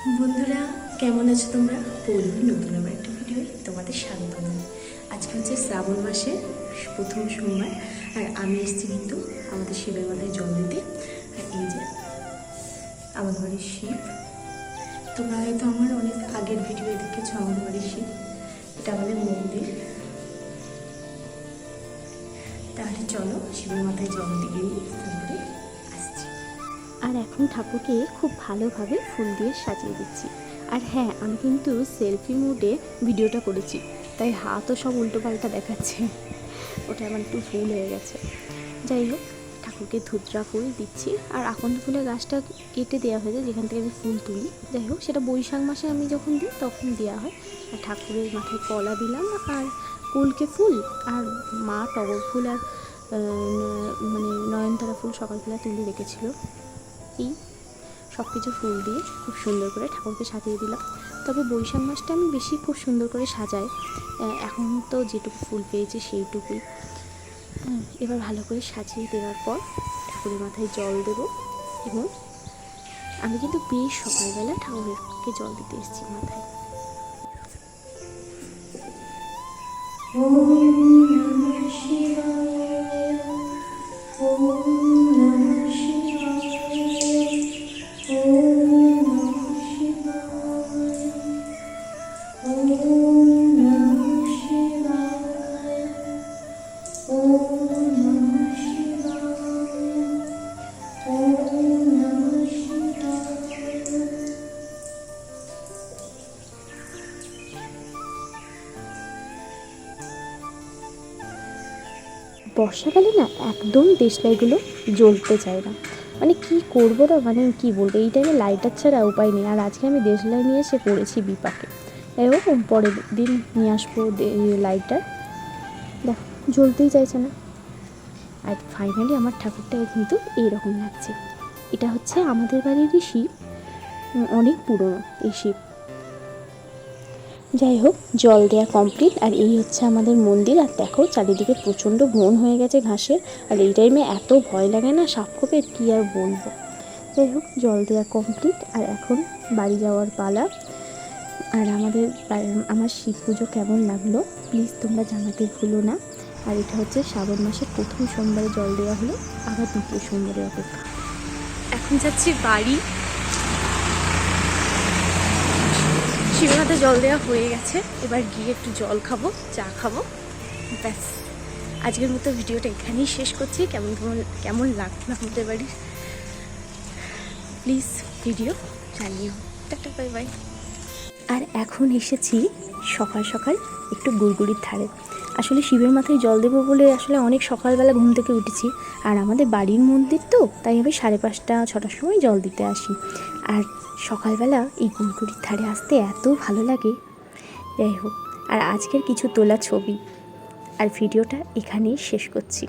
বন্ধুরা কেমন আছো তোমরা? পৌলমী নতুন আমার একটা ভিডিও তোমাদের স্বাগত আজকে হচ্ছে শ্রাবণ মাসের প্রথম সোমবার আর আমি এসেছি কিন্তু আমাদের শিবের মাথায় জল দিতে। আর এই যে আমাদের বাড়ির শিব। তোমরা হয়তো আমার অনেক আগের ভিডিও দেখেছ আমাদের বাড়ির শিব। এটা আমাদের মন্দির। তাহলে চলো শিবের মাথায় জল দিয়ে নিই, আর এখন ঠাকুরকে খুব ভালোভাবে ফুল দিয়ে সাজিয়ে দিচ্ছি। আর হ্যাঁ আমি কিন্তু সেলফি মুডে ভিডিওটা করেছি, তাই হাতও সব উল্টোপাল্টা দেখাচ্ছে। ওটা আমার একটু ভুল হয়ে গেছে। যাই হোক, ঠাকুরকে ধুদ্রা ফুল দিচ্ছি। আর আকন্দ ফুলের গাছটা কেটে দেওয়া হয়েছে, যেখান থেকে আমি ফুল তুলি। যাই হোক, সেটা বৈশাখ মাসে আমি যখন দিই, তখন দেওয়া হয়। আর ঠাকুরের মাথায় কলা দিলাম, আর কুলকে ফুল, আর মা টগর ফুল, আর মানে নয়নতারা ফুল সকালবেলা তুলে রেখেছিল। এই সব কিছু ফুল দিয়ে খুব সুন্দর করে ঠাকুরকে সাজিয়ে দিলাম। তবে বৈশাখ মাসটা আমি বেশি খুব সুন্দর করে সাজাই। এখন তো যেটুকু ফুল পেয়েছি সেইটুকুই। এবার ভালো করে সাজিয়ে দেওয়ার পর ঠাকুরের মাথায় জল দেব এবং আমি কিন্তু বেশ সকালবেলা ঠাকুরকে জল দিতে এসেছি মাথায়। বর্ষাকালে না একদম দেশলাইগুলো জ্বলতে চায় না। মানে কি করব না মানে কি বলব? এই টাইমে লাইটার ছাড়া উপায় নেই। আর আজকে আমি দেশলাই নিয়ে এসে পড়েছি বিপাকে। এবং পরের দিন নিয়ে আসব লাইটার দেখো জ্বলতেই চাইছে না। আর ফাইনালি আমার ঠাকুরটাও কিন্তু এইরকম লাগছে। এটা হচ্ছে আমাদের বাড়িরই শিব। অনেক পুরনো এই শিব। যাই হোক, জল দেওয়া কমপ্লিট আর এই হচ্ছে আমাদের মন্দির। আর দেখো, চারিদিকে প্রচণ্ড বন হয়ে গেছে ঘাসের। আর এই টাইমে এত ভয় লাগে না সাপ খোপের কী আর বলব। যাই হোক, জল দেওয়া কমপ্লিট আর এখন বাড়ি যাওয়ার পালা। আর আমাদের আমার শিব পুজো কেমন লাগল প্লিজ তোমরা জানাতে ভুলো না। আর এটা হচ্ছে শ্রাবণ মাসের প্রথম সোমবারে জল দেওয়া হলো, আবার দ্বিতীয় সোমবারের অপেক্ষা। এখন যাচ্ছি বাড়ি। শিবনাথে জল দেওয়া হয়ে গেছে, এবার গিয়ে একটু জল খাব, চা খাব। ব্যাস, আজকের মতো ভিডিওটা এখানেই শেষ করছি। কেমন কেমন কেমন লাগল আমাদের বাড়ির? প্লিজ ভিডিও জানিও টাটা বাই বাই আর এখন এসেছি সকাল সকাল একটু গুড়গুড়ির ধারে। আসলে শিবের মাথায় জল দেবো বলে আসলে অনেক সকালবেলা ঘুম থেকে উঠেছি। আর আমাদের বাড়ির মন্দির তো, তাই আমি সাড়ে পাঁচটা, ছটার সময় জল দিতে আসি। আর সকালবেলা এই গুড়গুড়ির ধারে আসতে এত ভালো লাগে। যাই হোক, আর আজকের কিছু তোলা ছবি। আর ভিডিওটা এখানেই শেষ করছি।